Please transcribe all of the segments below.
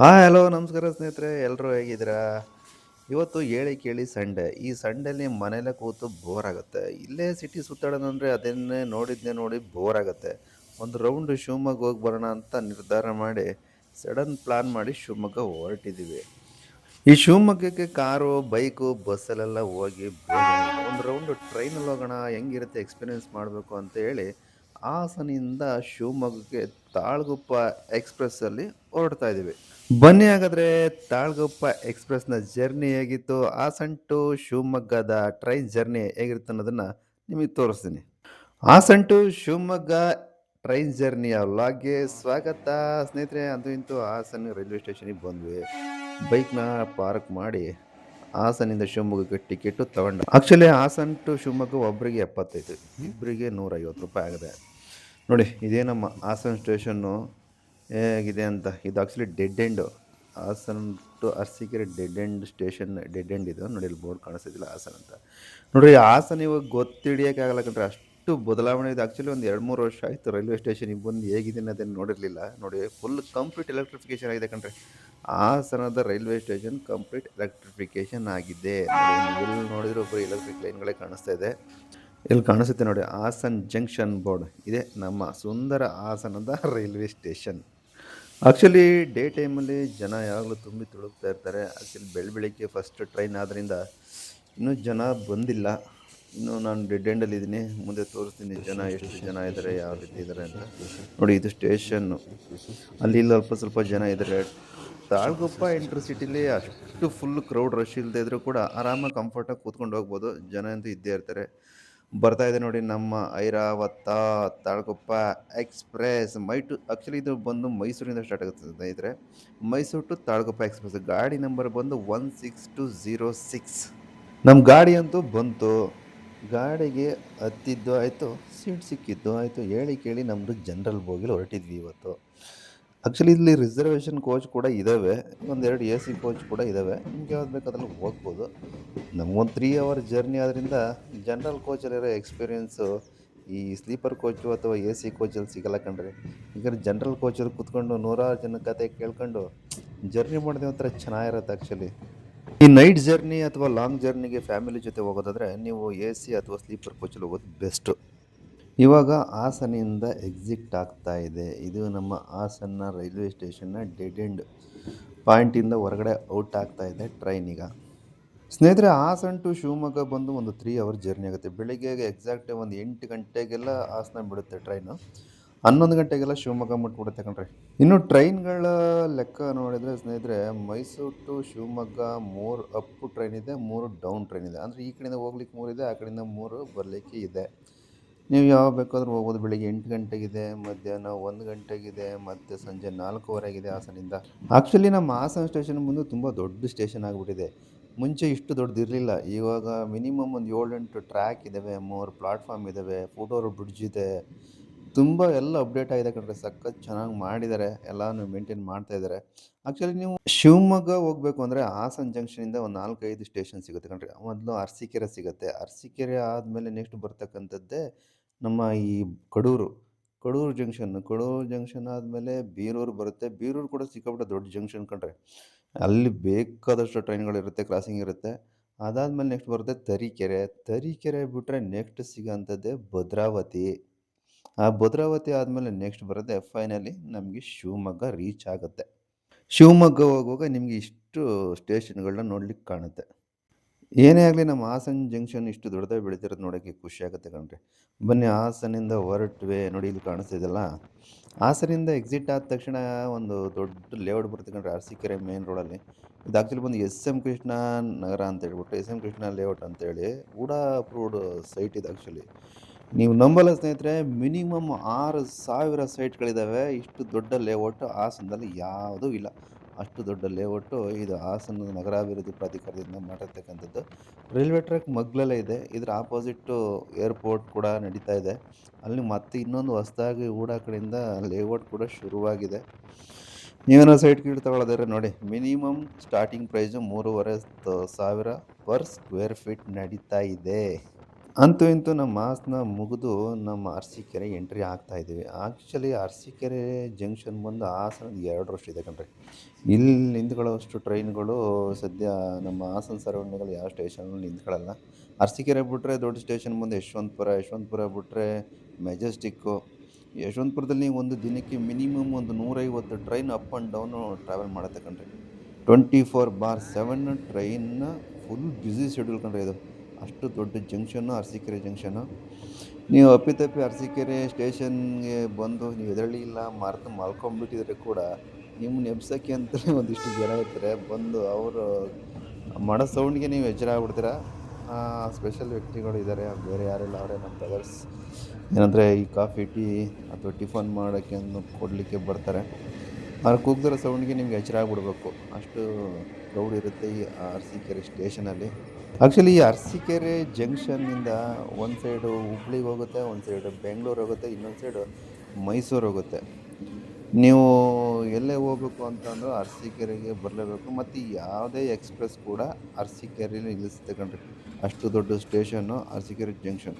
Hi hello ನಮಸ್ಕಾರ ಸ್ನೇಹಿತರೆ ಎಲ್ಲರೂ ಹೇಗಿದ್ದೀರಾ? ಇವತ್ತು ಹೇಳಿ ಕೇಳಿ ಸಂಡೇ ಈ ಸಂಡೇಲಿ ಮನೇಲೆ ಕೂತು ಬೋರ್ ಆಗುತ್ತೆ. ಇಲ್ಲೇ ಸಿಟಿ ಸುತ್ತಾಡೋಣ ಅಂದರೆ ಅದನ್ನೇ ನೋಡಿದ್ನೇ ನೋಡಿ ಬೋರ್ ಆಗುತ್ತೆ. ಒಂದು ರೌಂಡ್ ಶಿವಮೊಗ್ಗ ಹೋಗಿ ಬರೋಣ ಅಂತ ನಿರ್ಧಾರ ಮಾಡಿ ಸಡನ್ ಪ್ಲಾನ್ ಮಾಡಿ ಶಿವಮೊಗ್ಗ ಹೊರಟಿದ್ದೀವಿ ಈ ಶಿವಮೊಗ್ಗಕ್ಕೆ ಕಾರು ಬೈಕು ಬಸ್ಸಲ್ಲೆಲ್ಲ ಹೋಗಿ ಒಂದು ರೌಂಡ್ ಟ್ರೈನಲ್ಲಿ ಹೋಗೋಣ, ಹೆಂಗಿರುತ್ತೆ ಎಕ್ಸ್ಪೀರಿಯೆನ್ಸ್ ಮಾಡಬೇಕು ಅಂತ ಹೇಳಿ, ಹಾಸನಿಂದ ಶಿವಮೊಗ್ಗಕ್ಕೆ ತಾಳಗುಪ್ಪ ಎಕ್ಸ್ಪ್ರೆಸ್ಸಲ್ಲಿ ಹೊರಡ್ತಾ ಇದ್ದೀವಿ ಬನ್ನಿ ಹಾಗಾದ್ರೆ ತಾಳ್ಗುಪ್ಪ ಎಕ್ಸ್‌ಪ್ರೆಸ್‌ನ ಜರ್ನಿ ಹೇಗಿತ್ತು? ಹಾಸನ್ ಟು ಶಿವಮೊಗ್ಗದ ಟ್ರೈನ್ ಜರ್ನಿ ಹೇಗಿರುತ್ತೆ ಅನ್ನೋದನ್ನ ನಿಮಗೆ ತೋರಿಸ್ತೀನಿ. ಹಾಸನ್ ಟು ಶಿವಮೊಗ್ಗ ಟ್ರೈನ್ ಜರ್ನಿಯ ವ್ಲಾಗ್ಗೆ ಸ್ವಾಗತ ಸ್ನೇಹಿತರೆ. ಅಂತೂ ಇಂತೂ ಹಾಸನ ರೈಲ್ವೆ ಸ್ಟೇಷನಿಗೆ ಬಂದ್ವಿ. ಬೈಕ್‌ನ ಪಾರ್ಕ್ ಮಾಡಿ ಹಾಸನಿಂದ ಶಿವಮೊಗ್ಗಕ್ಕೆ ಟಿಕೆಟು ತಗೊಂಡು ಆಕ್ಚುಲಿ ಹಾಸನ್ ಟು ಶಿವಮೊಗ್ಗ ಒಬ್ಬರಿಗೆ 75 ಇಬ್ಬರಿಗೆ ರೂಪಾಯಿ ಆಗಿದೆ. ನೋಡಿ, ಇದೇ ನಮ್ಮ ಹಾಸನ ಸ್ಟೇಷನ್ನು ಹೇಗಿದೆ ಅಂತ. ಇದು actually dead end Hassan to Arsikere dead end station dead end ಇದು. ನೋಡಿ, ಇಲ್ಲಿ ಬೋರ್ಡ್ ಕಾಣಿಸ್ತಿದ್ದಿಲ್ಲ ಹಾಸನ ಅಂತ. ನೋಡಿರಿ, ಹಾಸನ ಇವಾಗ ಗೊತ್ತಿಡಿಯೋಕ್ಕಾಗಲ್ಲ ಕಂಡ್ರೆ ಅಷ್ಟು ಬದಲಾವಣೆ ಇದೆ. ಆ್ಯಕ್ಚುಲಿ ಒಂದು ಎರಡು ಮೂರು ವರ್ಷ ಆಯಿತು ರೈಲ್ವೆ ಸ್ಟೇಷನಿಗೆ ಬಂದು ಹೇಗಿದೆ ಅನ್ನೋದನ್ನು ನೋಡಿರಲಿಲ್ಲ. ನೋಡಿ ಫುಲ್ ಕಂಪ್ಲೀಟ್ ಎಲೆಕ್ಟ್ರಿಫಿಕೇಷನ್ ಆಗಿದೆ ಕಣ್ರಿ. ಹಾಸನದ ರೈಲ್ವೆ ಸ್ಟೇಷನ್ ಕಂಪ್ಲೀಟ್ ಎಲೆಕ್ಟ್ರಿಫಿಕೇಷನ್ ಆಗಿದೆ. ಎಲ್ಲಿ ನೋಡಿದ್ರು ಒಬ್ಬರು ಎಲೆಕ್ಟ್ರಿಕ್ ಲೈನ್ಗಳೇ ಕಾಣಿಸ್ತಾ ಇದೆ. ಇಲ್ಲಿ ಕಾಣಿಸುತ್ತೆ ನೋಡಿ, ಹಾಸನ್ ಜಂಕ್ಷನ್ ಬೋರ್ಡ್. ಇದೆ ನಮ್ಮ ಸುಂದರ ಹಾಸನದ ರೈಲ್ವೆ ಸ್ಟೇಷನ್. ಆ್ಯಕ್ಚುಲಿ ಡೇ ಟೈಮಲ್ಲಿ ಜನ ಯಾವಾಗಲೂ ತುಂಬಿ ತುಳುಕ್ತಾ ಇರ್ತಾರೆ. ಆ್ಯಕ್ಚುಲಿ ಬೆಳ ಬೆಳಿಗ್ಗೆ ಫಸ್ಟ್ ಟ್ರೈನ್ ಆದ್ದರಿಂದ ಇನ್ನೂ ಜನ ಬಂದಿಲ್ಲ. ಇನ್ನು ನಾನು ಡೆಡ್ ಎಂಡಲ್ಲಿದ್ದೀನಿ ಮುಂದೆ ತೋರಿಸ್ತೀನಿ ಜನ, ಎಷ್ಟು ಜನ ಇದ್ದಾರೆ ಯಾವ ರೀತಿ ಇದ್ದಾರೆ ಅಂತ. ನೋಡಿ, ಇದು ಸ್ಟೇಷನ್ನು ಅಲ್ಲಿ ಇಲ್ಲಿ ಅಲ್ಪ ಸ್ವಲ್ಪ ಜನ ಇದ್ದಾರೆ ತಾಳ್ಗೊಪ್ಪ ಇಂಟರ್ಸಿಟಿಲಿ ಅಷ್ಟು ಫುಲ್ ಕ್ರೌಡ್ ರಶ್ ಇಲ್ಲದೆ ಇದ್ದರೂ ಕೂಡ ಆರಾಮಾಗಿ ಕಂಫರ್ಟಾಗಿ ಕೂತ್ಕೊಂಡು ಹೋಗ್ಬೋದು. ಜನ ಅಂತೂ ಇದ್ದೇ ಇರ್ತಾರೆ. ಬರ್ತಾ ಇದೆ ನೋಡಿ ನಮ್ಮ ಐರಾವತ ತಾಳಗುಪ್ಪ ಎಕ್ಸ್‌ಪ್ರೆಸ್. ಮೈ ಟು ಆಕ್ಚುಲಿ ಇದು ಬಂದು ಮೈಸೂರಿಂದ ಸ್ಟಾರ್ಟ್ ಆಗುತ್ತೆ ಸ್ನೇಹಿತರೆ. Mysuru to Talaguppa express. ಗಾಡಿ ನಂಬರ್ ಬಂದು one six two zero six ನಮ್ಮ ಗಾಡಿ ಅಂತೂ ಬಂತು. ಗಾಡಿಗೆ ಹತ್ತಿದ್ದು ಆಯಿತು, ಸೀಟ್ ಸಿಕ್ಕಿದ್ದು ಆಯಿತು. ಹೇಳಿ ಕೇಳಿ ನಮ್ಮದು ಜನರಲ್ ಬೋಗಿಲಿ ಹೊರಟಿದ್ವಿ ಇವತ್ತು. ಆ್ಯಕ್ಚುಲಿ ಇಲ್ಲಿ ರಿಸರ್ವೇಷನ್ ಕೋಚ್ ಕೂಡ ಇದ್ದಾವೆ ಒಂದೆರಡು ಎ ಸಿ ಕೋಚ್ ಕೂಡ ಇದ್ದಾವೆ ನಿಮ್ಗೆ ಯಾವ್ದು ಬೇಕು ಅದ್ರಲ್ಲಿ ಹೋಗ್ಬೋದು ನಮಗೊಂದು ತ್ರೀ ಅವರ್ ಜರ್ನಿ ಆದ್ದರಿಂದ ಜನರಲ್ ಕೋಚಲ್ಲಿರೋ ಎಕ್ಸ್ಪೀರಿಯೆನ್ಸು ಈ ಸ್ಲೀಪರ್ ಕೋಚು ಅಥವಾ ಎ ಸಿ ಕೋಚಲ್ಲಿ ಸಿಗಲ್ಲ ಕಣ್ರಿ. ಈಗ ಜನರಲ್ ಕೋಚಲ್ಲಿ ಕೂತ್ಕೊಂಡು ನೂರಾರು ಜನ ಕತೆ ಕೇಳ್ಕೊಂಡು ಜರ್ನಿ ಮಾಡಿದೆ ಒಂಥರ ಚೆನ್ನಾಗಿರುತ್ತೆ ಆ್ಯಕ್ಚುಲಿ ಈ ನೈಟ್ ಜರ್ನಿ ಅಥವಾ ಲಾಂಗ್ ಜರ್ನಿಗೆ ಫ್ಯಾಮಿಲಿ ಜೊತೆ ಹೋಗೋದಾದರೆ ನೀವು ಎ ಸಿ ಅಥವಾ ಸ್ಲೀಪರ್ ಕೋಚಲ್ಲಿ ಹೋಗೋದು ಬೆಸ್ಟು ಇವಾಗ ಹಾಸನಿಂದ ಎಕ್ಸಿಟ್ ಆಗ್ತಾ ಇದೆ. ಇದು ನಮ್ಮ ಹಾಸನ ರೈಲ್ವೆ ಸ್ಟೇಷನ್ನ ಡೆಡ್ ಎಂಡ್ ಪಾಯಿಂಟಿಂದ ಹೊರಗಡೆ ಔಟ್ ಆಗ್ತಾ ಇದೆ ಟ್ರೈನ್ ಈಗ. ಸ್ನೇಹಿತರೆ, ಹಾಸನ ಟು ಶಿವಮೊಗ್ಗ ಬಂದು ಒಂದು ತ್ರೀ ಅವರ್ ಜರ್ನಿ ಆಗುತ್ತೆ. ಬೆಳಿಗ್ಗೆ ಎಕ್ಸಾಕ್ಟ್ ಒಂದು ಎಂಟು ಗಂಟೆಗೆಲ್ಲ ಹಾಸನ ಬಿಡುತ್ತೆ ಟ್ರೈನು ಹನ್ನೊಂದು ಗಂಟೆಗೆಲ್ಲ ಶಿವಮೊಗ್ಗ ಮುಟ್ಬಿಡುತ್ತೆ ಕಣ್ರಿ. ಇನ್ನು ಟ್ರೈನ್ಗಳ ಲೆಕ್ಕ ನೋಡಿದರೆ ಸ್ನೇಹಿತರೆ, ಮೈಸೂರು ಟು ಶಿವಮೊಗ್ಗ ಮೂರು ಅಪ್ ಟ್ರೈನ್ ಇದೆ, ಮೂರು ಡೌನ್ ಟ್ರೈನ್ ಇದೆ. ಅಂದರೆ ಈ ಕಡೆಯಿಂದ ಹೋಗ್ಲಿಕ್ಕೆ ಮೂರು ಇದೆ, ಆ ಕಡೆಯಿಂದ ಮೂರು ಬರಲಿಕ್ಕೆ ಇದೆ. ನೀವು ಯಾವಾಗ ಬೇಕಾದರೂ ಹೋಗ್ಬೋದು. ಬೆಳಿಗ್ಗೆ ಎಂಟು ಗಂಟೆಗಿದೆ, ಮಧ್ಯಾಹ್ನ ಒಂದು ಗಂಟೆಗಿದೆ, ಮತ್ತು ಸಂಜೆ ನಾಲ್ಕೂವರೆಗಿದೆ ಹಾಸನಿಂದ. ಆ್ಯಕ್ಚುಲಿ ನಮ್ಮ ಹಾಸನ ಸ್ಟೇಷನ್ ಮುಂದೆ ತುಂಬ ದೊಡ್ಡ ಸ್ಟೇಷನ್ ಆಗಿಬಿಟ್ಟಿದೆ. ಮುಂಚೆ ಇಷ್ಟು ದೊಡ್ಡದಿರಲಿಲ್ಲ ಇವಾಗ ಮಿನಿಮಮ್ ಒಂದು ಏಳೆಂಟು ಟ್ರ್ಯಾಕ್ ಇದ್ದಾವೆ ಮೂರು ಪ್ಲಾಟ್ಫಾರ್ಮ್ ಇದ್ದಾವೆ ಫೋಟೋರು ಬ್ರಿಡ್ಜ್ ಇದೆ. ತುಂಬ ಎಲ್ಲ ಅಪ್ಡೇಟ್ ಆಗಿದೆ ಕಣ್ರೆ. ಸಖತ್ ಚೆನ್ನಾಗಿ ಮಾಡಿದ್ದಾರೆ. ಎಲ್ಲನೂ ಮೇಂಟೈನ್ ಮಾಡ್ತಾ ಇದ್ದಾರೆ. ಆ್ಯಕ್ಚುಲಿ ನೀವು ಶಿವಮೊಗ್ಗ ಹೋಗಬೇಕು ಅಂದರೆ ಹಾಸನ ಜಂಕ್ಷನಿಂದ ಒಂದು ನಾಲ್ಕೈದು ಸ್ಟೇಷನ್ ಸಿಗುತ್ತೆ ಕಣ್ರಿ. ಮೊದಲು ಅರಸೀಕೆರೆ ಸಿಗುತ್ತೆ. ಅರಸೀಕೆರೆ ಆದಮೇಲೆ ನೆಕ್ಸ್ಟ್ ಬರ್ತಕ್ಕಂಥದ್ದೇ ನಮ್ಮ ಈ ಕಡೂರು ಕಡೂರು ಜಂಕ್ಷನ್ ಕಡೂರು ಜಂಕ್ಷನ್ ಆದಮೇಲೆ ಬೀರೂರು ಬರುತ್ತೆ. ಬೀರೂರು ಕೂಡ ಸಿಕ್ಕಾಪಟ್ಟೆ ದೊಡ್ಡ ಜಂಕ್ಷನ್ ಕಂಡ್ರೆ ಅಲ್ಲಿ ಬೇಕಾದಷ್ಟು ಟ್ರೈನ್ಗಳಿರುತ್ತೆ ಕ್ರಾಸಿಂಗ್ ಇರುತ್ತೆ. ಅದಾದಮೇಲೆ ನೆಕ್ಸ್ಟ್ ಬರುತ್ತೆ ತರೀಕೆರೆ. ತರೀಕೆರೆ ಬಿಟ್ಟರೆ ನೆಕ್ಸ್ಟ್ ಸಿಗೋಂಥದ್ದೇ ಭದ್ರಾವತಿ. ಆ ಭದ್ರಾವತಿ ಆದಮೇಲೆ ನೆಕ್ಸ್ಟ್ ಬರುತ್ತೆ ಫೈನಲಿ ನಮಗೆ ಶಿವಮೊಗ್ಗ ರೀಚ್ ಆಗುತ್ತೆ. ಶಿವಮೊಗ್ಗ ಹೋಗುವಾಗ ನಿಮಗೆ ಇಷ್ಟು ಸ್ಟೇಷನ್ಗಳನ್ನ ನೋಡ್ಲಿಕ್ಕೆ ಕಾಣುತ್ತೆ. ಏನೇ ಆಗಲಿ ನಮ್ಮ ಹಾಸನ ಜಂಕ್ಷನ್ ಇಷ್ಟು ದೊಡ್ಡದಾಗಿ ಬೆಳೀತಿರೋದು ನೋಡೋಕ್ಕೆ ಖುಷಿ ಆಗುತ್ತೆ ಕಣ್ರಿ. ಬನ್ನಿ ಹಾಸನಿಂದ ಹೊರಟ್ವೆ. ನೋಡಿ ಇಲ್ಲಿ ಕಾಣಿಸ್ತಿದೆಯಲ್ಲ ಹಾಸನಿಂದ ಎಕ್ಸಿಟ್ ಆದ ತಕ್ಷಣ ಒಂದು ದೊಡ್ಡ ಲೇಔಟ್ ಬರುತ್ತೆ ಕಣ್ರಿ. ಅರಸೀಕೆರೆ ಮೇನ್ ರೋಡಲ್ಲಿ ಇದು ಆ್ಯಕ್ಚುಲಿ ಬಂದು ಎಸ್ ಎಂ ಕೃಷ್ಣ ನಗರ ಅಂತ ಹೇಳ್ಬಿಟ್ಟು ಎಸ್ ಎಂ ಕೃಷ್ಣ ಲೇಔಟ್ ಅಂತೇಳಿ ಕೂಡ ಅಪ್ರೂವ್ಡ್ ಸೈಟ್ ಇದೆ ಆ್ಯಕ್ಚುಲಿ ನೀವು ನಂಬಲ್ಲ ಸ್ನೇಹಿತರೆ ಮಿನಿಮಮ್ ಆರು ಸಾವಿರ ಸೈಟ್ಗಳಿದ್ದಾವೆ ಇಷ್ಟು ದೊಡ್ಡ ಲೇಔಟ್ ಹಾಸನದಲ್ಲಿ ಯಾವುದೂ ಇಲ್ಲ. ಅಷ್ಟು ದೊಡ್ಡ ಲೇಔಟು ಇದು ಹಾಸನ ನಗರಾಭಿವೃದ್ಧಿ ಪ್ರಾಧಿಕಾರದಿಂದ ಮಾಡಿರ್ತಕ್ಕಂಥದ್ದು. ರೈಲ್ವೆ ಟ್ರ್ಯಾಕ್ ಮಗ್ಲಲ್ಲೇ ಇದೆ. ಇದರ ಆಪೋಸಿಟ್ಟು ಏರ್ಪೋರ್ಟ್ ಕೂಡ ನಡೀತಾ ಇದೆ. ಅಲ್ಲಿ ಮತ್ತೆ ಇನ್ನೊಂದು ಹೊಸದಾಗಿ ಊಡ ಕಡೆಯಿಂದ ಲೇಔಟ್ ಕೂಡ ಶುರುವಾಗಿದೆ. ನೀವೇನೋ ಸೈಟ್ ಕೀಳು ತಗೊಳ್ಳೋದಾದ್ರೆ ನೋಡಿ. ಮಿನಿಮಮ್ ಸ್ಟಾರ್ಟಿಂಗ್ ಪ್ರೈಸು ಮೂರುವರೆ ಸಾವಿರ ಪರ್ ಸ್ಕ್ವೇರ್ ಫೀಟ್ ನಡೀತಾ ಇದೆ. ಅಂತೂ ಇಂತೂ ನಮ್ಮ ಮಾಸ್ನ ಮುಗಿದು ನಮ್ಮ ಅರಸೀಕೆರೆ ಎಂಟ್ರಿ ಆಗ್ತಾ ಇದ್ದೀವಿ. ಆ್ಯಕ್ಚುಲಿ ಕೆರೆ ಜಂಕ್ಷನ್ ಬಂದು ಹಾಸನ ಎರಡು ವರ್ಷ ಇದೆ ಕಣ್ರಿ. ಇಲ್ಲಿ ನಿಂತ್ಕೊಳ್ಳೋಷ್ಟು ಟ್ರೈನ್ಗಳು ಸದ್ಯ ನಮ್ಮ ಹಾಸನ ಸರೌಂಡಿಂಗಲ್ಲಿ ಯಾವ ಸ್ಟೇಷನಲ್ಲಿ ನಿಂತ್ಕೊಳ್ಳಲ್ಲ. ಕೆರೆ ಬಿಟ್ಟರೆ ದೊಡ್ಡ ಸ್ಟೇಷನ್ ಮುಂದೆ ಯಶವಂತಪುರ ಯಶವಂತಪುರ ಬಿಟ್ಟರೆ ಮೆಜೆಸ್ಟಿಕ್ಕು ಯಶವಂತಪುರದಲ್ಲಿ ಒಂದು ದಿನಕ್ಕೆ ಮಿನಿಮಮ್ ಒಂದು ನೂರೈವತ್ತು train up and down travel ಮಾಡುತ್ತೆ ಕಣ್ರಿ. ಟ್ವೆಂಟಿ ಫೋರ್ ಬಾರ್ ಸೆವೆನ್ ಟ್ರೈನ್ನ ಫುಲ್ ಬ್ಯುಸಿ ಶೆಡ್ಯೂಲ್ ಕಂಡ್ರೆ ಇದು. ಅಷ್ಟು ದೊಡ್ಡ ಜಂಕ್ಷನ್ನು ಅರಸೀಕೆರೆ ಜಂಕ್ಷನ್ನು ನೀವು ಅಪ್ಪಿತಪ್ಪಿ ಅರಸೀಕೆರೆ ಸ್ಟೇಷನ್ಗೆ ಬಂದು ನೀವು ಎದರಳಿ ಇಲ್ಲ, ಮರೆತು ಮಲ್ಕೊಂಡ್ಬಿಟ್ಟಿದ್ರೆ ಕೂಡ ನಿಮ್ಮನ್ನ ಎಬ್ಸೋಕ್ಕೆ ಅಂತಲೇ ಒಂದಿಷ್ಟು ಜನ ಇರ್ತಾರೆ. ಬಂದು ಅವರು ಮಾಡೋ ಸೌಂಡ್ಗೆ ನೀವು ಎಚ್ಚರ ಆ, ಸ್ಪೆಷಲ್ ವ್ಯಕ್ತಿಗಳು ಇದ್ದಾರೆ. ಬೇರೆ ಯಾರಿಲ್ಲ, ಅವರೇ ನಮ್ಮ ಬ್ರದರ್ಸ್ ಏನಂದರೆ ಈ ಕಾಫಿ, ಟೀ ಅಥವಾ ಟಿಫನ್ ಮಾಡೋಕ್ಕೆ ಕೊಡಲಿಕ್ಕೆ ಬರ್ತಾರೆ. ಅವ್ರು ಕೂಗ್ದಿರೋ ಸೌಂಡ್ಗೆ ನಿಮ್ಗೆ ಎಚ್ಚರ ಆಗ್ಬಿಡ್ಬೇಕು ಅಷ್ಟು ಗೌಡ್ ಇರುತ್ತೆ ಈ ಅರಸೀಕೆರೆ ಸ್ಟೇಷನಲ್ಲಿ. ಆ್ಯಕ್ಚುಲಿ ಈ ಅರಸೀಕೆರೆ ಜಂಕ್ಷನ್ನಿಂದ ಒಂದು ಸೈಡು ಹುಬ್ಳಿಗೆ ಹೋಗುತ್ತೆ, ಒಂದು ಸೈಡು ಬೆಂಗಳೂರು ಹೋಗುತ್ತೆ, ಇನ್ನೊಂದು ಸೈಡು ಮೈಸೂರು ಹೋಗುತ್ತೆ. ನೀವು ಎಲ್ಲೇ ಹೋಗ್ಬೇಕು ಅಂತಂದ್ರೂ ಅರಸೀಕೆರೆಗೆ ಬರಲೇಬೇಕು. ಮತ್ತು ಯಾವುದೇ ಎಕ್ಸ್ಪ್ರೆಸ್ ಕೂಡ ಅರಸೀಕೆರೆಯಲ್ಲಿ ನಿಲ್ಲಿಸುತ್ತೆ ಅಷ್ಟು ದೊಡ್ಡ ಸ್ಟೇಷನ್ನು ಅರಸೀಕೆರೆ ಜಂಕ್ಷನ್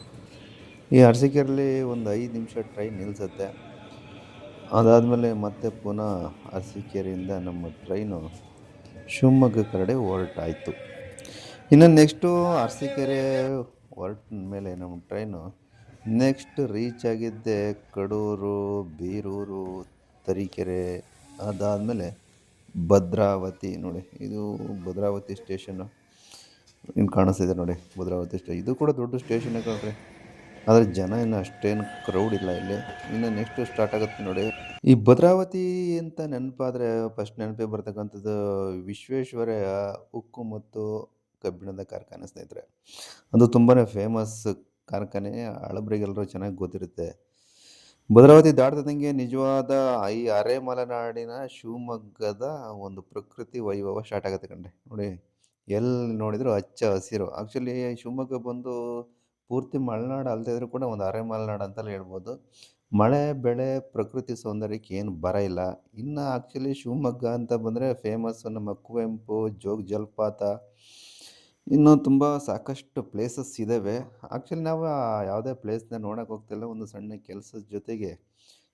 ಈ ಅರಸೀಕೆರೆಯಲ್ಲಿ ಒಂದು ಐದು ನಿಮಿಷ ಟ್ರೈನ್ ನಿಲ್ಲಿಸುತ್ತೆ ಅದಾದಮೇಲೆ ಮತ್ತೆ ಪುನಃ ಅರಸೀಕೆರೆಯಿಂದ ನಮ್ಮ ಟ್ರೈನು ಶಿವಮೊಗ್ಗ ಕಡೆ ಹೊರಟಾಯಿತು. ಇನ್ನು ನೆಕ್ಸ್ಟು ಅರಸೀಕೆರೆ ಹೊರಟ ಮೇಲೆ ನಮ್ಮ ಟ್ರೈನು ನೆಕ್ಸ್ಟ್ ರೀಚ್ ಆಗಿದ್ದೆ ಕಡೂರು, ಬೀರೂರು, ತರೀಕೆರೆ, ಅದಾದಮೇಲೆ ಭದ್ರಾವತಿ ನೋಡಿ. ಇದು ಭದ್ರಾವತಿ ಸ್ಟೇಷನ್ನು ಇನ್ನು ಕಾಣಿಸ್ತಿದೆ ನೋಡಿ ಭದ್ರಾವತಿ ಸ್ಟೇ ಇದು ಕೂಡ ದೊಡ್ಡ ಸ್ಟೇಷನ್ನೇ ಕಾಣ್ರಿ. ಆದರೆ ಜನ ಇನ್ನು ಅಷ್ಟೇನು ಕ್ರೌಡ್ ಇಲ್ಲ ಇಲ್ಲಿ. ಇನ್ನು ನೆಕ್ಸ್ಟ್ ಸ್ಟಾರ್ಟ್ ಆಗುತ್ತೆ ನೋಡಿ. ಈ ಭದ್ರಾವತಿ ಅಂತ ನೆನಪಾದರೆ ಫಸ್ಟ್ ನೆನಪೇ ಬರ್ತಕ್ಕಂಥದ್ದು ವಿಶ್ವೇಶ್ವರಯ್ಯ ಉಕ್ಕು ಮತ್ತು ಕಬ್ಬಿಣದ ಕಾರ್ಖಾನೆ ಸ್ನೇಹಿತರೆ. ಅದು ತುಂಬಾ ಫೇಮಸ್ ಕಾರ್ಖಾನೆ. ಹಳಬ್ರಿಗೆಲ್ಲರೂ ಚೆನ್ನಾಗಿ ಗೊತ್ತಿರುತ್ತೆ. ಭದ್ರಾವತಿ ದಾಟದಂಗೆ ನಿಜವಾದ ಈ ಅರೆ ಮಲೆನಾಡಿನ ಶಿವಮೊಗ್ಗದ ಒಂದು ಪ್ರಕೃತಿ ವೈಭವ ಸ್ಟಾರ್ಟ್ ಆಗುತ್ತೆ ಕಂಡೆ ನೋಡಿ, ಎಲ್ಲಿ ನೋಡಿದ್ರು ಹಚ್ಚ ಹಸಿರು. ಆ್ಯಕ್ಚುಲಿ ಶಿವಮೊಗ್ಗ ಬಂದು ಪೂರ್ತಿ ಮಲೆನಾಡು ಅಲ್ಲದೇ ಇದ್ರೂ ಕೂಡ ಒಂದು ಅರೆ ಮಲೆನಾಡು ಅಂತಲೇ ಹೇಳ್ಬೋದು. ಮಳೆ, ಬೆಳೆ, ಪ್ರಕೃತಿ ಸೌಂದರ್ಯಕ್ಕೆ ಏನು ಬರ ಇಲ್ಲ. ಇನ್ನು ಆ್ಯಕ್ಚುಲಿ ಶಿವಮೊಗ್ಗ ಅಂತ ಬಂದರೆ ಫೇಮಸ್ ನಮ್ಮ ಕುವೆಂಪು, ಜೋಗ ಜಲಪಾತ ಇನ್ನೂ ತುಂಬ ಸಾಕಷ್ಟು ಪ್ಲೇಸಸ್ ಇದ್ದಾವೆ ಆ್ಯಕ್ಚುಲಿ ನಾವು ಯಾವುದೇ ಪ್ಲೇಸ್ನ ನೋಡೋಕೆ ಹೋಗ್ತಿಲ್ಲ ಒಂದು ಸಣ್ಣ ಕೆಲಸದ ಜೊತೆಗೆ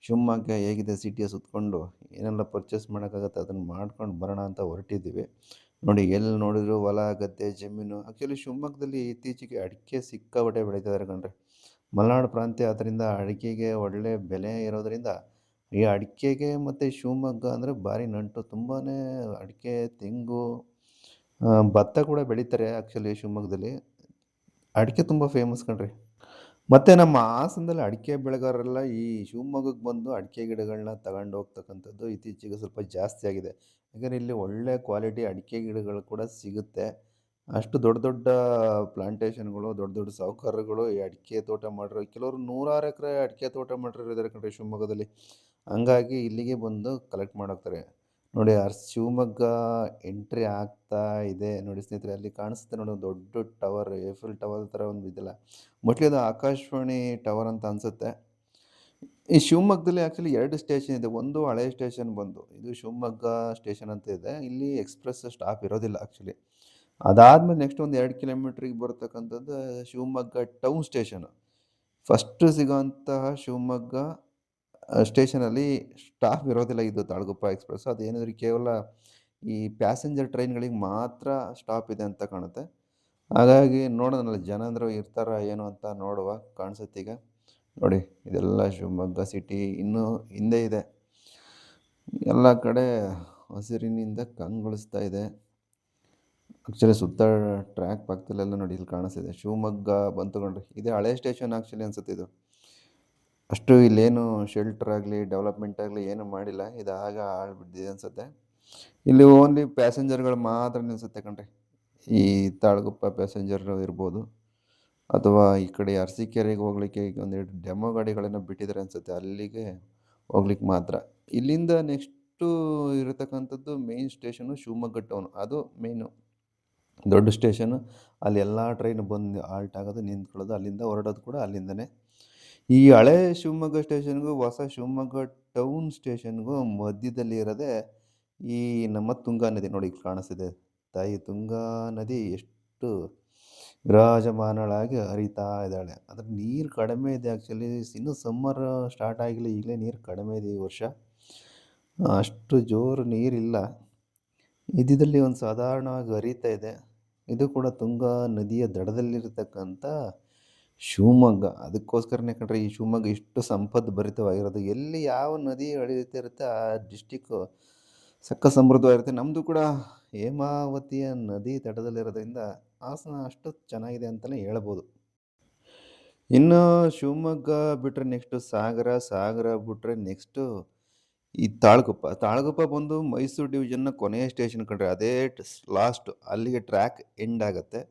ಶಿವಮೊಗ್ಗ ಹೇಗಿದೆ ಸಿಟಿಯ ಸುತ್ತಕೊಂಡು ಏನೆಲ್ಲ ಪರ್ಚೇಸ್ ಮಾಡೋಕ್ಕಾಗತ್ತೆ ಅದನ್ನು ಮಾಡ್ಕೊಂಡು ಬರೋಣ ಅಂತ ಹೊರಟಿದ್ದೀವಿ ನೋಡಿ ಎಲ್ಲಿ ನೋಡಿದ್ರು ಹೊಲ, ಗದ್ದೆ, ಜಮೀನು. ಆ್ಯಕ್ಚುಲಿ ಶಿವಮೊಗ್ಗದಲ್ಲಿ ಇತ್ತೀಚೆಗೆ ಅಡಿಕೆ ಸಿಕ್ಕಾಪಟ್ಟೆ ಬೆಳೀತಿದ್ದಾರೆ ಕಣ್ರಿ. ಮಲೆನಾಡು ಪ್ರಾಂತ್ಯ ಆದ್ದರಿಂದ ಅಡಿಕೆಗೆ ಒಳ್ಳೆ ಬೆಲೆ ಇರೋದರಿಂದ ಈ ಅಡಿಕೆಗೆ ಮತ್ತು ಶಿವಮೊಗ್ಗ ಅಂದರೆ ಭಾರಿ ನಂಟು. ತುಂಬಾ ಅಡಿಕೆ, ತೆಂಗು ಭತ್ತ ಕೂಡ ಬೆಳೀತಾರೆ ಆ್ಯಕ್ಚುಲಿ ಶಿವಮೊಗ್ಗದಲ್ಲಿ. ಅಡಿಕೆ ತುಂಬ ಫೇಮಸ್ ಕಣ್ರಿ. ಮತ್ತು ನಮ್ಮ ಹಾಸನದಲ್ಲಿ ಅಡಿಕೆ ಬೆಳೆಗಾರರೆಲ್ಲ ಈ ಶಿವಮೊಗ್ಗಕ್ಕೆ ಬಂದು ಅಡಿಕೆ ಗಿಡಗಳನ್ನ ತಗೊಂಡು ಹೋಗ್ತಕ್ಕಂಥದ್ದು ಇತ್ತೀಚೆಗೆ ಸ್ವಲ್ಪ ಜಾಸ್ತಿ ಆಗಿದೆ. ಯಾಕಂದರೆ ಇಲ್ಲಿ ಒಳ್ಳೆ ಕ್ವಾಲಿಟಿ ಅಡಿಕೆ ಗಿಡಗಳು ಕೂಡ ಸಿಗುತ್ತೆ. ಅಷ್ಟು ದೊಡ್ಡ ದೊಡ್ಡ ಪ್ಲಾಂಟೇಷನ್ಗಳು ದೊಡ್ಡ ದೊಡ್ಡ ಸೌಕರ್ಯಗಳು ಈ ಅಡಿಕೆ ತೋಟ ಮಾಡಿರೋ. ಕೆಲವರು ನೂರಾರು ಎಕರೆ ಅಡಿಕೆ ತೋಟ ಮಾಡಿರೋರು ಇದ್ದಾರೆ ಕಣ್ರಿ ಶಿವಮೊಗ್ಗದಲ್ಲಿ. ಹಂಗಾಗಿ ಇಲ್ಲಿಗೆ ಬಂದು ಕಲೆಕ್ಟ್ ಮಾಡೋಗ್ತಾರೆ ನೋಡಿ ಆ ಶಿವಮೊಗ್ಗ ಎಂಟ್ರಿ ಆಗ್ತಾ ಇದೆ. ನೋಡಿ ಸ್ನೇಹಿತರೆ, ಅಲ್ಲಿ ಕಾಣಿಸುತ್ತೆ ನೋಡಿ ಒಂದು ದೊಡ್ಡ ಟವರ್ ಏಫಿಲ್ ಟವರ್ ಥರ ಒಂದು ಇದೆಲ್ಲ. ಮೋಸ್ಟ್ಲಿ ಅದು ಆಕಾಶವಾಣಿ ಟವರ್ ಅಂತ ಅನಿಸುತ್ತೆ. ಈ ಶಿವಮೊಗ್ಗದಲ್ಲಿ ಆ್ಯಕ್ಚುಲಿ ಎರಡು ಸ್ಟೇಷನ್ ಇದೆ. ಒಂದು ಹಳೆ ಸ್ಟೇಷನ್ ಬಂದು, ಇದು ಶಿವಮೊಗ್ಗ ಸ್ಟೇಷನ್ ಅಂತ ಇದೆ. ಇಲ್ಲಿ ಎಕ್ಸ್ಪ್ರೆಸ್ ಸ್ಟಾಪ್ ಇರೋದಿಲ್ಲ ಆ್ಯಕ್ಚುಲಿ ಅದಾದಮೇಲೆ ನೆಕ್ಸ್ಟ್ ಒಂದು ಎರಡು ಕಿಲೋಮೀಟ್ರಿಗೆ ಬರ್ತಕ್ಕಂಥದ್ದು ಶಿವಮೊಗ್ಗ ಟೌನ್ ಸ್ಟೇಷನ್ ಫಸ್ಟ್ ಸಿಗೋಂತಹ ಶಿವಮೊಗ್ಗ ಸ್ಟೇಷನಲ್ಲಿ ಸ್ಟಾಫ್ ಇರೋದಿಲ್ಲ ಇದು ತಾಳಗುಪ್ಪ ಎಕ್ಸ್‌ಪ್ರೆಸ್ ಅದೇನಿದ್ರೆ ಕೇವಲ ಈ ಪ್ಯಾಸೆಂಜರ್ ಟ್ರೈನ್‌ಗಳಿಗೆ ಮಾತ್ರ ಸ್ಟಾಪ್ ಇದೆ ಅಂತ ಕಾಣುತ್ತೆ. ಹಾಗಾಗಿ ನೋಡೋಣ ಜನ ಅಂದ್ರೆ ಇರ್ತಾರ, ಏನು ಅಂತ ನೋಡುವ, ಕಾಣಿಸುತ್ತೆ ಈಗ ನೋಡಿ, ಇದೆಲ್ಲ ಶಿವಮೊಗ್ಗ ಸಿಟಿ ಇನ್ನೂ ಹಿಂದೆ ಇದೆ. ಎಲ್ಲ ಕಡೆ ಹಸಿರಿನಿಂದ ಕಂಗೊಳಿಸ್ತಾ ಇದೆ. ಆ್ಯಕ್ಚುಲಿ ಸುತ್ತ ಟ್ರ್ಯಾಕ್ ಪಕ್ಕದಲ್ಲೆಲ್ಲ ನೋಡಿ, ಇಲ್ಲಿ ಕಾಣಿಸ್ತಿದೆ. ಶಿವಮೊಗ್ಗ ಬಂತು ಕಂಡ್ರಿ ಇದೇ ಹಳೆ ಸ್ಟೇಷನ್ ಆ್ಯಕ್ಚುಲಿ ಅನ್ಸುತ್ತೆ ಇದು. ಅಷ್ಟು ಇಲ್ಲೇನು ಶೆಲ್ಟರ್ ಆಗಲಿ ಡೆವಲಪ್ಮೆಂಟ್ ಆಗಲಿ ಏನು ಮಾಡಿಲ್ಲ. ಇದು ಆಗ ಆಳ್ಬಿಟ್ಟಿದೆ ಅನ್ಸುತ್ತೆ. ಇಲ್ಲಿ ಓನ್ಲಿ ಪ್ಯಾಸೆಂಜರ್‌ಗಳು ಮಾತ್ರ ನಿಲ್ಸುತ್ತೆ ಕಣ್ರಿ. ಈ ತಾಳಗುಪ್ಪ ಪ್ಯಾಸೆಂಜರ್ ಇರ್ಬೋದು ಅಥವಾ ಈ ಕಡೆ ಅರಸೀಕೆರೆಗೆ ಹೋಗ್ಲಿಕ್ಕೆ ಒಂದೆರಡು ಡೆಮೋ ಗಾಡಿಗಳನ್ನು ಬಿಟ್ಟಿದ್ದಾರೆ ಅನ್ಸುತ್ತೆ. ಅಲ್ಲಿಗೆ ಹೋಗ್ಲಿಕ್ಕೆ ಮಾತ್ರ. ಇಲ್ಲಿಂದ ನೆಕ್ಸ್ಟು ಇರತಕ್ಕಂಥದ್ದು ಮೇಯ್ನ್ ಸ್ಟೇಷನು ಶಿವಮೊಗ್ಗ ಟೌನ್. ಅದು ಮೇಯ್ನು ದೊಡ್ಡ ಸ್ಟೇಷನು. ಅಲ್ಲಿ ಎಲ್ಲ ಟ್ರೈನ್ ಬಂದು ಹಾಲ್ಟ್ ಆಗೋದು, ನಿಂತ್ಕೊಳ್ಳೋದು, ಅಲ್ಲಿಂದ ಹೊರಡೋದು ಕೂಡ ಅಲ್ಲಿಂದನೇ. ಈ ಹಳೆ ಶಿವಮೊಗ್ಗ ಸ್ಟೇಷನ್‌ಗೂ, ಹೊಸ ಶಿವಮೊಗ್ಗ ಟೌನ್ ಸ್ಟೇಷನ್‌ಗೂ ಮಧ್ಯದಲ್ಲಿ ಇರೋದೇ ಈ ನಮ್ಮ ತುಂಗಾ ನದಿ ನೋಡಿ ಕಾಣಿಸ್ತಿದೆ. ತಾಯಿ ತುಂಗಾ ನದಿ ಎಷ್ಟು ಎಷ್ಟು ವಿರಾಜಮಾನಳಾಗಿ ಹರಿತಾ ಇದ್ದಾಳೆ. ಅದ್ರ ನೀರು ಕಡಿಮೆ ಇದೆ ಆ್ಯಕ್ಚುಲಿ ಇನ್ನೂ ಸಮ್ಮರ್ ಸ್ಟಾರ್ಟ್ ಆಗಿಲ್ಲ ಈಗಲೇ ನೀರು ಕಡಿಮೆ ಇದೆ ಈ ವರ್ಷ. ಅಷ್ಟು ಜೋರು ನೀರಿಲ್ಲ. ಇದ್ದಿದ್ದಲ್ಲಿ ಒಂದು ಸಾಧಾರಣವಾಗಿ ಹರಿತಾ ಇದೆ. ಇದು ಕೂಡ ತುಂಗಾ ನದಿಯ ದಡದಲ್ಲಿರತಕ್ಕಂಥ ಶಿವಮೊಗ್ಗ. ಅದಕ್ಕೋಸ್ಕರನೇ ಕಂಡ್ರೆ ಈ ಶಿವಮೊಗ್ಗ ಇಷ್ಟು ಸಂಪತ್ತು ಭರಿತವಾಗಿರೋದು. ಎಲ್ಲಿ ಯಾವ ನದಿ ಇರುತ್ತೆ ಆ ಡಿಸ್ಟಿಕ್ಕು ಸಕ್ಕ ಸಮೃದ್ಧವಾಗಿರುತ್ತೆ. ನಮ್ಮದು ಕೂಡ ಹೇಮಾವತಿಯ ನದಿ ತಟದಲ್ಲಿರೋದ್ರಿಂದ ಹಾಸನ ಅಷ್ಟು ಚೆನ್ನಾಗಿದೆ ಅಂತಲೇ ಹೇಳ್ಬೋದು. ಇನ್ನು ಶಿವಮೊಗ್ಗ ಬಿಟ್ಟರೆ ನೆಕ್ಸ್ಟು ಸಾಗರ ಸಾಗರ ಬಿಟ್ಟರೆ ನೆಕ್ಸ್ಟು ಈ ತಾಳಗುಪ್ಪ. ತಾಳಗುಪ್ಪ ಬಂದು ಮೈಸೂರು ಡಿವಿಷನ್ನ ಕೊನೆಯ ಸ್ಟೇಷನ್ ಕಂಡ್ರೆ ಅದೇ ಲಾಸ್ಟ್ ಅಲ್ಲಿಗೆ ಟ್ರ್ಯಾಕ್ ಎಂಡ್ ಆಗುತ್ತೆ.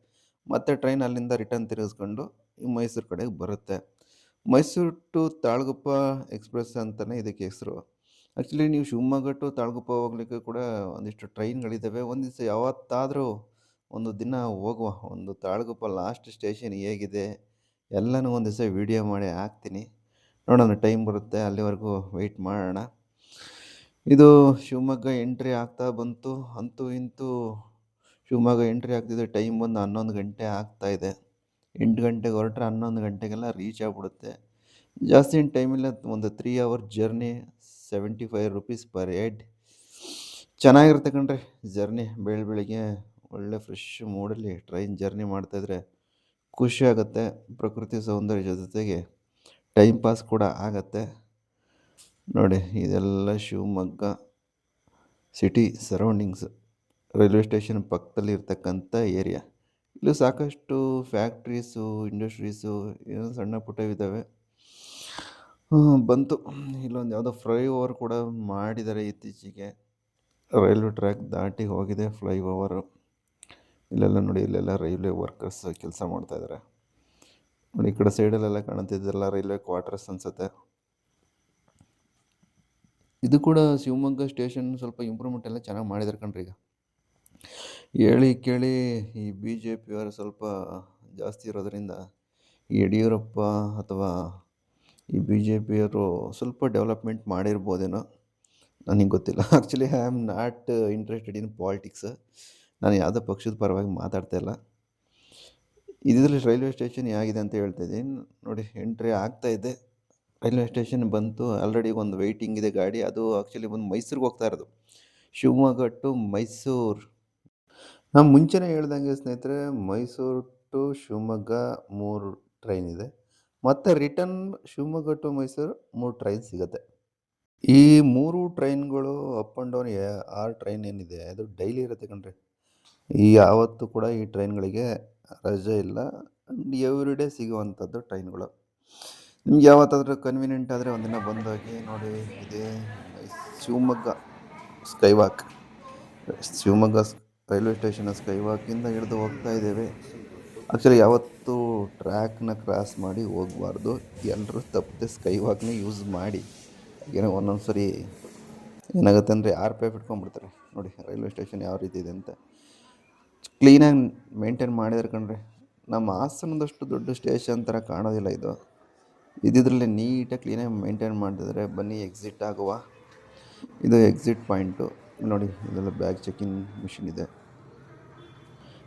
ಮತ್ತೆ ಟ್ರೈನ್ ಅಲ್ಲಿಂದ ರಿಟರ್ನ್ ತಿರುಗಿಸ್ಕೊಂಡು ಮೈಸೂರು ಕಡೆಗೆ ಬರುತ್ತೆ. ಮೈಸೂರು ಟು ತಾಳಗುಪ್ಪ ಎಕ್ಸ್ಪ್ರೆಸ್ ಅಂತಲೇ ಇದಕ್ಕೆ ಹೆಸರು. ಆ್ಯಕ್ಚುಲಿ ನೀವು ಶಿವಮೊಗ್ಗ ಟು ತಾಳಗುಪ್ಪ ಹೋಗ್ಲಿಕ್ಕೆ ಕೂಡ ಒಂದಿಷ್ಟು ಟ್ರೈನ್ಗಳಿದ್ದಾವೆ ಒಂದು ದಿವಸ ಯಾವತ್ತಾದರೂ ಒಂದು ದಿನ ಹೋಗುವ. ಒಂದು ತಾಳಗುಪ್ಪ ಲಾಸ್ಟ್ ಸ್ಟೇಷನ್ ಹೇಗಿದೆ ಎಲ್ಲನೂ ಒಂದು ದಿವಸ ವೀಡಿಯೋ ಮಾಡಿ ಹಾಕ್ತೀನಿ. ನೋಡೋಣ ಟೈಮ್ ಬರುತ್ತೆ, ಅಲ್ಲಿವರೆಗೂ ವೆಯ್ಟ್ ಮಾಡೋಣ. ಇದು ಶಿವಮೊಗ್ಗ ಎಂಟ್ರಿ ಆಗ್ತಾ ಬಂತು. ಅಂತೂ ಇಂತೂ ಶಿವಮೊಗ್ಗ ಎಂಟ್ರಿ ಆಗ್ತಿದೆ. ಟೈಮ್ ಬಂದು ಹನ್ನೊಂದು ಗಂಟೆ ಆಗ್ತಾ ಇದೆ. ಎಂಟು ಗಂಟೆಗೆ ಹೊರಟ್ರೆ ಹನ್ನೊಂದು ಗಂಟೆಗೆಲ್ಲ ರೀಚ್ ಆಗಿಬಿಡುತ್ತೆ. ಜಾಸ್ತಿ ಟೈಮಿಲ್ಲ ಒಂದು three hour journey seventy five rupees per head ಚೆನ್ನಾಗಿರುತ್ತೆ ಕಣ್ರಿ ಜರ್ನಿ ಬೆಳ ಬೆಳಿಗ್ಗೆ ಒಳ್ಳೆ ಫ್ರೆಶ್ ಮೂಡಲ್ಲಿ ಟ್ರೈನ್ ಜರ್ನಿ ಮಾಡ್ತಾಯಿದ್ರೆ ಖುಷಿ ಆಗುತ್ತೆ. ಪ್ರಕೃತಿ ಸೌಂದರ್ಯ ಜೊತೆಗೆ ಟೈಮ್ ಪಾಸ್ ಕೂಡ ಆಗತ್ತೆ. ನೋಡಿ, ಇದೆಲ್ಲ Shivamogga city surroundings railway station ಪಕ್ಕದಲ್ಲಿ ಇರ್ತಕ್ಕಂಥ ಏರಿಯಾ ಇಲ್ಲೂ ಸಾಕಷ್ಟು ಫ್ಯಾಕ್ಟ್ರೀಸು, ಇಂಡಸ್ಟ್ರೀಸು ಏನೋ ಸಣ್ಣ ಪುಟ್ಟವಿದ್ದಾವೆ ಬಂತು. ಇಲ್ಲೊಂದು ಯಾವುದೋ ಫ್ಲೈ ಓವರ್ ಕೂಡ ಮಾಡಿದ್ದಾರೆ ಇತ್ತೀಚೆಗೆ. ರೈಲ್ವೆ ಟ್ರ್ಯಾಕ್ ದಾಟಿ ಹೋಗಿದೆ ಫ್ಲೈ ಓವರು ಇಲ್ಲೆಲ್ಲ ನೋಡಿ, ಇಲ್ಲೆಲ್ಲ ರೈಲ್ವೆ ವರ್ಕರ್ಸ್ ಕೆಲಸ ಮಾಡ್ತಾಯಿದ್ದಾರೆ ನೋಡಿ, ಈ ಕಡೆ ಸೈಡಲ್ಲೆಲ್ಲ ಕಾಣುತ್ತಿದ್ದೆಲ್ಲ ರೈಲ್ವೆ ಕ್ವಾರ್ಟರ್ಸ್ ಅನಿಸುತ್ತೆ. ಇದು ಕೂಡ ಶಿವಮೊಗ್ಗ ಸ್ಟೇಷನ್ ಸ್ವಲ್ಪ ಇಂಪ್ರೂವ್ಮೆಂಟ್ ಎಲ್ಲ ಚೆನ್ನಾಗಿ ಮಾಡಿದ್ದಾರೆ ಕಣ್ರಿ ಈಗ ಹೇಳಿ ಕೇಳಿ, ಈ ಬಿ ಜೆ ಪಿಯವರು ಸ್ವಲ್ಪ ಜಾಸ್ತಿ ಇರೋದರಿಂದ ಯಡಿಯೂರಪ್ಪ ಅಥವಾ ಈ ಬಿ ಜೆ ಪಿಯವರು ಸ್ವಲ್ಪ ಡೆವಲಪ್ಮೆಂಟ್ ಮಾಡಿರ್ಬೋದೇನೋ, ನನಗೆ ಗೊತ್ತಿಲ್ಲ. Actually I am not interested in politics ನಾನು ಯಾವುದೋ ಪಕ್ಷದ ಪರವಾಗಿ ಮಾತಾಡ್ತಾ ಇಲ್ಲ. ಇದರಲ್ಲಿ ರೈಲ್ವೆ ಸ್ಟೇಷನ್ ಹೇಗಿದೆ ಅಂತ ಹೇಳ್ತಾ ಇದ್ದೀನಿ. ನೋಡಿ, ಎಂಟ್ರಿ ಆಗ್ತಾ ಇದೆ. ರೈಲ್ವೆ ಸ್ಟೇಷನ್ ಬಂತು. ಆಲ್ರೆಡಿ ಒಂದು ವೆಯ್ಟಿಂಗ್ ಇದೆ ಗಾಡಿ. ಅದು ಆ್ಯಕ್ಚುಲಿ ಬಂದು ಮೈಸೂರಿಗೆ ಹೋಗ್ತಾ ಇರೋದು. ಶಿವಮೊಗ್ಗ ಟು ಮೈಸೂರು. ನಾನು ಮುಂಚೆನೇ ಹೇಳ್ದಂಗೆ ಸ್ನೇಹಿತರೆ, ಮೈಸೂರು ಟು ಶಿವಮೊಗ್ಗ ಮೂರು ಟ್ರೈನ್ ಇದೆ. ಮತ್ತು ರಿಟರ್ನ್ ಶಿವಮೊಗ್ಗ ಟು ಮೈಸೂರು ಮೂರು ಟ್ರೈನ್ ಸಿಗುತ್ತೆ. ಈ ಮೂರು ಟ್ರೈನ್ಗಳು ಅಪ್ ಆ್ಯಂಡ್ ಡೌನ್ ಆರು ಟ್ರೈನ್ ಏನಿದೆ, ಅದು ಡೈಲಿ ಇರುತ್ತೆ ಕಣ್ರಿ. ಈ ಯಾವತ್ತೂ ಕೂಡ ಈ ಟ್ರೈನ್ಗಳಿಗೆ ರಜೆ ಇಲ್ಲ. ಆ್ಯಂಡ್ ಎವ್ರಿ ಡೇ ಸಿಗುವಂಥದ್ದು ಟ್ರೈನ್ಗಳು ನಿಮ್ಗೆ ಯಾವತ್ತಾದರೂ ಕನ್ವೀನಿಯೆಂಟ್ ಆದರೆ ಒಂದಿನ ಬಂದೋಗಿ ನೋಡಿ, ಇದೇ Shivamogga skywalk Shivamogga railway station sky ವಾಕಿಂದ ಹಿಡಿದು ಹೋಗ್ತಾ ಇದ್ದೇವೆ. ಆ್ಯಕ್ಚುಲಿ ಯಾವತ್ತೂ ಟ್ರ್ಯಾಕ್ನ ಕ್ರಾಸ್ ಮಾಡಿ ಹೋಗಬಾರ್ದು. ಎಲ್ಲರೂ ತಪ್ಪದೆ ಸ್ಕೈ ವಾಕ್ನೇ ಯೂಸ್ ಮಾಡಿ. ಏನೋ ಒಂದೊಂದು ಸರಿ ಏನಾಗುತ್ತೆ ಅಂದರೆ ಆರ್ ಪಿ ಎಫ್ ನೋಡಿ, ರೈಲ್ವೆ ಸ್ಟೇಷನ್ ಯಾವ ರೀತಿ ಇದೆ ಅಂತ. ಕ್ಲೀನಾಗಿ ಮೇಂಟೈನ್ ಮಾಡಿದ್ರೆ ಕಣ್ರಿ, ನಮ್ಮ ಹಾಸನದಷ್ಟು ದೊಡ್ಡ ಸ್ಟೇಷನ್ ಥರ ಕಾಣೋದಿಲ್ಲ ಇದು. ಇದ್ದಿದ್ರಲ್ಲಿ ನೀಟಾಗಿ ಕ್ಲೀನಾಗಿ ಮೇಂಟೈನ್ ಮಾಡ್ತಿದ್ದಾರೆ ಬನ್ನಿ, ಎಕ್ಸಿಟ್ ಆಗುವ. ಇದು ಎಕ್ಸಿಟ್ ಪಾಯಿಂಟು. ನೋಡಿ, ಇದೆಲ್ಲ ಬ್ಯಾಗ್ ಚೆಕಿಂಗ್ ಮಿಷಿನ್ ಇದೆ.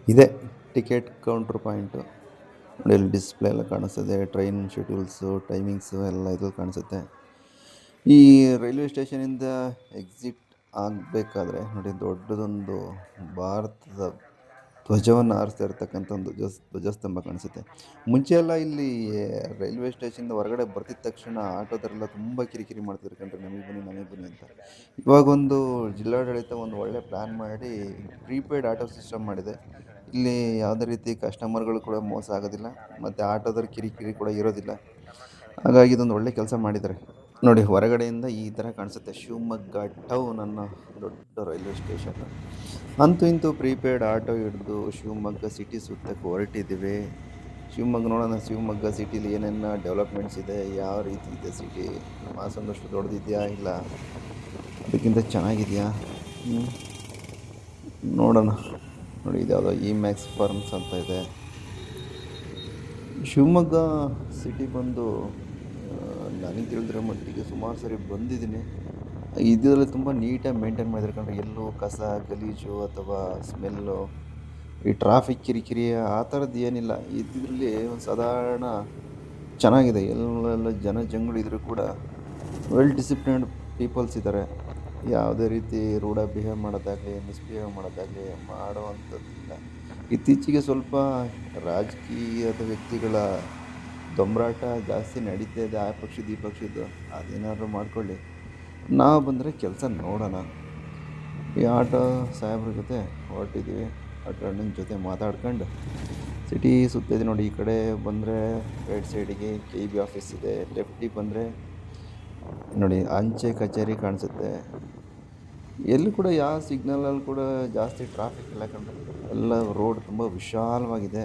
ಇದೆ ಟಿಕೆಟ್ ಕೌಂಟ್ರ್ ಪಾಯಿಂಟು ನೋಡಿ ಇಲ್ಲಿ ಡಿಸ್ಪ್ಲೇ ಎಲ್ಲ ಕಾಣಿಸ್ತದೆ ಟ್ರೈನ್ ಶೆಡ್ಯೂಲ್ಸು ಟೈಮಿಂಗ್ಸು ಎಲ್ಲ ಇದು ಕಾಣಿಸುತ್ತೆ. ಈ ರೈಲ್ವೆ ಸ್ಟೇಷನಿಂದ ಎಕ್ಸಿಟ್ ಆಗಬೇಕಾದ್ರೆ, ನೋಡಿ, ದೊಡ್ಡದೊಂದು ಭಾರತದ ಧ್ವಜವನ್ನು ಆರಿಸ್ತಾ ಇರ್ತಕ್ಕಂಥ ಒಂದು ಧ್ವಜ, ಧ್ವಜಸ್ತಂಭ ಕಾಣಿಸುತ್ತೆ. ಮುಂಚೆಯೆಲ್ಲ ಇಲ್ಲಿ ರೈಲ್ವೆ ಸ್ಟೇಷನ್ದ ಹೊರಗಡೆ ಬರ್ತಿದ್ದ ತಕ್ಷಣ ಆಟೋದವರೆಲ್ಲ ತುಂಬ ಕಿರಿಕಿರಿ ಮಾಡ್ತಿದ್ರು ಕಣ್ರಿ, ನಮಗೆ ಬನ್ನಿ ನಮಗೆ ಬನ್ನಿ ಅಂತ. ಇವಾಗೊಂದು ಜಿಲ್ಲಾಡಳಿತ ಒಂದು ಒಳ್ಳೆ ಪ್ಲ್ಯಾನ್ ಮಾಡಿ, ಪ್ರೀಪೇಯ್ಡ್ ಆಟೋ ಸಿಸ್ಟಮ್ ಮಾಡಿದೆ. ಇಲ್ಲಿ ಯಾವುದೇ ರೀತಿ ಕಸ್ಟಮರ್ಗಳು ಕೂಡ ಮೋಸ ಆಗೋದಿಲ್ಲ, ಮತ್ತು ಆಟೋದರ ಕಿರಿಕಿರಿ ಕೂಡ ಇರೋದಿಲ್ಲ. ಹಾಗಾಗಿ ಇದೊಂದು ಒಳ್ಳೆ ಕೆಲಸ ಮಾಡಿದ್ದಾರೆ. ನೋಡಿ, ಹೊರಗಡೆಯಿಂದ ಈ ಥರ ಕಾಣಿಸುತ್ತೆ. ಶಿವಮೊಗ್ಗ ಟೌನ್ ಅನ್ನೋ ದೊಡ್ಡ ರೈಲ್ವೆ ಸ್ಟೇಷನ್. ಅಂತೂ ಇಂತೂ ಪ್ರೀಪೇಯ್ಡ್ ಆಟೋ ಹಿಡಿದು ಶಿವಮೊಗ್ಗ ಸಿಟಿ ಸುತ್ತಕ್ಕೆ ಹೊರಟಿದ್ದೀವಿ. ಶಿವಮೊಗ್ಗ ನೋಡೋಣ, ಶಿವಮೊಗ್ಗ ಸಿಟಿಲಿ ಏನೇನ ಡೆವಲಪ್ಮೆಂಟ್ಸ್ ಇದೆ, ಯಾವ ರೀತಿ ಇದೆ ಸಿಟಿ? ಹಾಸನದಷ್ಟು ದೊಡ್ಡದಿದೆಯಾ ಇಲ್ಲ? ಅದಕ್ಕಿಂತ ಚೆನ್ನಾಗಿದೆಯಾ? ನೋಡೋಣ. ನೋಡಿ, ಇದು ಯಾವುದೋ ಇ ಮ್ಯಾಕ್ಸ್ ಫಾರ್ಮ್ಸ್ ಅಂತ ಇದೆ. ಶಿವಮೊಗ್ಗ ಸಿಟಿ ಬಂದು ನನಗೆ ತಿಳಿದಿರೋ ಮಟ್ಟಿಗೆ ಸುಮಾರು ಸರಿ ಬಂದಿದ್ದೀನಿ ಇದರಲ್ಲಿ ತುಂಬ ನೀಟಾಗಿ ಮೇಂಟೈನ್ ಮಾಡಿದ್ದಾರೆ ಕಂಡ್ರೆ ಎಲ್ಲೂ ಕಸ, ಗಲೀಜು ಅಥವಾ ಸ್ಮೆಲ್ಲು ಈ ಟ್ರಾಫಿಕ್ ಕಿರಿಕಿರಿ ಆ ಥರದ್ದು ಏನಿಲ್ಲ. ಇದರಲ್ಲಿ ಒಂದು ಸಾಧಾರಣ ಚೆನ್ನಾಗಿದೆ. ಎಲ್ಲ ಜನ ಇದ್ರೂ ಕೂಡ ವೆಲ್ ಡಿಸಿಪ್ಲಿನ್ಡ್ ಪೀಪಲ್ಸ್ ಇದ್ದಾರೆ ಯಾವುದೇ ರೀತಿ ರೂಢ ಬಿಹೇವ್ ಮಾಡೋದಾಗಲಿ ಮಿಸ್ಬಿಹೇವ್ ಮಾಡೋದಾಗಲಿ ಮಾಡುವಂಥದ್ದಿಲ್ಲ ಇತ್ತೀಚೆಗೆ ಸ್ವಲ್ಪ ರಾಜಕೀಯದ ವ್ಯಕ್ತಿಗಳ ದೊಂಬರಾಟ ಜಾಸ್ತಿ ನಡೀತಾ ಇದೆ ಆ ಪಕ್ಷದ ಈ ಪಕ್ಷದ್ದು, ಅದೇನಾದರೂ ಮಾಡ್ಕೊಳ್ಳಿ. ನಾವು ಬಂದರೆ ಕೆಲಸ ನೋಡೋಣ. ಈ ಆಟೋ ಸಾಹೇಬ್ರ ಜೊತೆ ಹೊರಟಿದ್ದೀವಿ ಆಟೋ ಅಣ್ಣನ ಜೊತೆ ಮಾತಾಡ್ಕೊಂಡು ಸಿಟಿ ಸುತ್ತಿದೆ ನೋಡಿ, ಈ ಕಡೆ ಬಂದರೆ ರೈಟ್ ಸೈಡಿಗೆ ಕೆ ಬಿ ಆಫೀಸ್ ಇದೆ, ಲೆಫ್ಟಿಗೆ ಬಂದರೆ ನೋಡಿ ಅಂಚೆ ಕಚೇರಿ ಕಾಣಿಸುತ್ತೆ. ಎಲ್ಲೂ ಕೂಡ ಯಾವ ಸಿಗ್ನಲಲ್ಲಿ ಕೂಡ ಜಾಸ್ತಿ ಟ್ರಾಫಿಕ್ ಇಲ್ಲ ಕಂಡು ಎಲ್ಲ ರೋಡ್ ತುಂಬ ವಿಶಾಲವಾಗಿದೆ.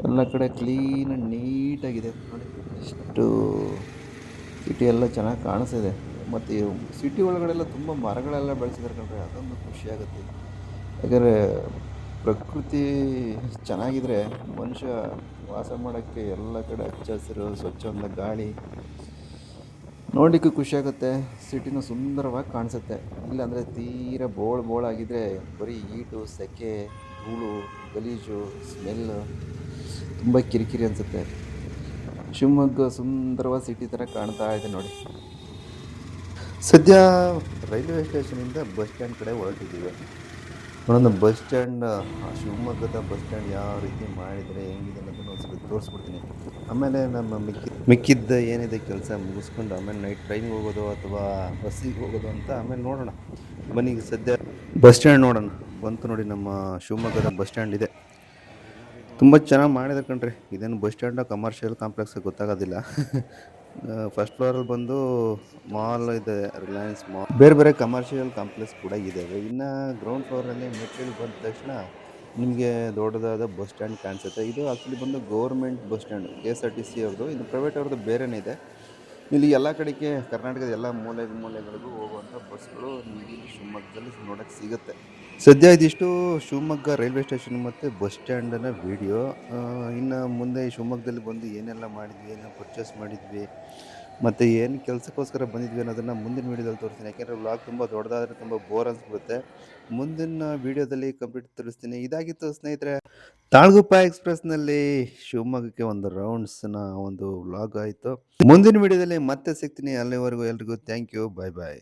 ಎಲ್ಲ ಕಡೆ ಕ್ಲೀನ್ ನೀಟಾಗಿದೆ ನೋಡಿ ಎಷ್ಟು ಸಿಟಿ ಎಲ್ಲ ಚೆನ್ನಾಗಿ ಕಾಣಿಸ್ತಿದೆ. ಮತ್ತು ಸಿಟಿ ಒಳಗಡೆ ಎಲ್ಲ ತುಂಬ ಮರಗಳೆಲ್ಲ ಬೆಳೆಸಿದ್ದಾರೆ ಕಂಡ್ರೆ ಅದೊಂದು ಖುಷಿಯಾಗುತ್ತೆ ಯಾಕಂದರೆ ಪ್ರಕೃತಿ ಚೆನ್ನಾಗಿದ್ರೆ ಮನುಷ್ಯ ವಾಸ ಮಾಡೋಕ್ಕೆ ಎಲ್ಲ ಕಡೆ ಹಚ್ಚ ಹಸಿರು ಸ್ವಚ್ಛವಾದ ಗಾಳಿ ನೋಡಲಿಕ್ಕೂ ಖುಷಿಯಾಗುತ್ತೆ ಸಿಟಿನೂ ಸುಂದರವಾಗಿ ಕಾಣಿಸುತ್ತೆ. ಇಲ್ಲಾಂದರೆ ತೀರಾ ಬೋಳ್ ಬೋಳಾಗಿದ್ದರೆ ಬರೀ ಈಟು, ಸೆಕೆ, ಧೂಳು, ಗಲೀಜು ಸ್ಮೆಲ್ಲು ತುಂಬ ಕಿರಿಕಿರಿ ಅನಿಸುತ್ತೆ. ಶಿವಮೊಗ್ಗ ಸುಂದರವಾದ ಸಿಟಿ ಥರ ಕಾಣ್ತಾ ಇದೆ ನೋಡಿ. ಸದ್ಯ ರೈಲ್ವೆ ಸ್ಟೇಷನಿಂದ ಬಸ್ ಸ್ಟ್ಯಾಂಡ್ ಕಡೆ ಹೊರಟಿದ್ದೀವಿ. ಒಂದೊಂದು ಬಸ್ ಸ್ಟ್ಯಾಂಡ್ ಆ, ಶಿವಮೊಗ್ಗದ ಬಸ್ ಸ್ಟ್ಯಾಂಡ್ ಯಾವ ರೀತಿ ಮಾಡಿದರೆ ಹೆಂಗಿದೆ ಅನ್ನೋದನ್ನು ಒಂದ್ಸಲ ತೋರಿಸ್ಬಿಡ್ತೀನಿ. ಆಮೇಲೆ ನಮ್ಮ ಮಿಕ್ಕಿ ಮಿಕ್ಕಿದ್ದ ಏನಿದೆ ಕೆಲಸ ಮುಗಿಸ್ಕೊಂಡು ಆಮೇಲೆ ನೈಟ್ ಟ್ರೈನ್ಗೆ ಹೋಗೋದು ಅಥವಾ ಬಸ್ಸಿಗೆ ಹೋಗೋದು ಅಂತ ಆಮೇಲೆ ನೋಡೋಣ. ಬನ್ನಿ ಸದ್ಯ ಬಸ್ ಸ್ಟ್ಯಾಂಡ್ ನೋಡೋಣ. ಬಂತು ನೋಡಿ ನಮ್ಮ ಶಿವಮೊಗ್ಗದ ಬಸ್ ಸ್ಟ್ಯಾಂಡ್ ಇದೆ. ತುಂಬ ಚೆನ್ನಾಗಿ ಮಾಡಿದೆ ಕಣ್ರಿ. ಇದೇನು ಬಸ್ ಸ್ಟ್ಯಾಂಡ್ ಕಮರ್ಷಿಯಲ್ ಕಾಂಪ್ಲೆಕ್ಸ್ ಗೊತ್ತಾಗೋದಿಲ್ಲ. ಫಸ್ಟ್ ಫ್ಲೋರಲ್ಲಿ ಬಂದು ಮಾಲ್ ಇದೆ ರಿಲಯನ್ಸ್ ಮಾಲ್ ಬೇರೆ ಬೇರೆ ಕಮರ್ಷಿಯಲ್ ಕಾಂಪ್ಲೆಕ್ಸ್ ಕೂಡ ಇದ್ದಾವೆ ಇನ್ನು ಗ್ರೌಂಡ್ ಫ್ಲೋರಲ್ಲಿ ಮೆಟ್ಟಿಲು ಬಂದ ತಕ್ಷಣ ನಿಮಗೆ ದೊಡ್ಡದಾದ ಬಸ್ ಸ್ಟ್ಯಾಂಡ್ ಕಾಣಿಸುತ್ತೆ. ಇದು ಆ್ಯಕ್ಚುಲಿ ಬಂದು government bus stand K S R T C ಅವ್ರದ್ದು ಇದು ಪ್ರೈವೇಟ್ ಅವ್ರದ್ದು ಬೇರೆನೇ ಇದೆ. ಇಲ್ಲಿ ಎಲ್ಲ ಕಡೆಗೆ ಕರ್ನಾಟಕದ ಎಲ್ಲ ಮೂಲೆ ಮೂಲೆಗಳಿಗೂ ಹೋಗುವಂಥ ಬಸ್ಗಳು ನಿಮಗೆ ಇಲ್ಲಿ ಶಿವಮೊಗ್ಗದಲ್ಲಿ ನೋಡೋಕ್ಕೆ ಸಿಗುತ್ತೆ. ಸದ್ಯ ಇದಿಷ್ಟು ಶಿವಮೊಗ್ಗ ರೈಲ್ವೆ ಸ್ಟೇಷನ್ ಮತ್ತು ಬಸ್ ಸ್ಟ್ಯಾಂಡನ ವಿಡಿಯೋ ಇನ್ನು ಮುಂದೆ ಶಿವಮೊಗ್ಗದಲ್ಲಿ ಬಂದು ಏನೆಲ್ಲ ಮಾಡಿದ್ವಿ ಏನೋ ಪರ್ಚೇಸ್ ಮಾಡಿದ್ವಿ, ಮತ್ತು ಏನು ಕೆಲಸಕ್ಕೋಸ್ಕರ ಬಂದಿದ್ವಿ ಅನ್ನೋದನ್ನು ಮುಂದಿನ ವೀಡಿಯೋದಲ್ಲಿ ತೋರಿಸ್ತೀನಿ. ಯಾಕೆಂದರೆ ವ್ಲಾಗ್ ತುಂಬ ದೊಡ್ಡದಾದರೆ ತುಂಬ ಬೋರ್ ಅನಿಸ್ಬಿಡುತ್ತೆ. ಮುಂದಿನ ವಿಡಿಯೋದಲ್ಲಿ ಕಂಪ್ಲೀಟ್ ತೋರಿಸ್ತೀನಿ. ಇದಾಗಿತ್ತು ಸ್ನೇಹಿತರೆ, ತಾಳ್ಗುಪ್ಪ ಎಕ್ಸ್ಪ್ರೆಸ್ನಲ್ಲಿ ಶಿವಮೊಗ್ಗಕ್ಕೆ ಒಂದು ರೌಂಡ್ಸ್ನ ಒಂದು ವ್ಲಾಗ್ ಆಯಿತು. ಮುಂದಿನ ವಿಡಿಯೋದಲ್ಲಿ ಮತ್ತೆ ಸಿಗ್ತೀನಿ. ಅಲ್ಲಿವರೆಗೂ ಎಲ್ರಿಗೂ ಥ್ಯಾಂಕ್ ಯು ಬಾಯ್ ಬಾಯ್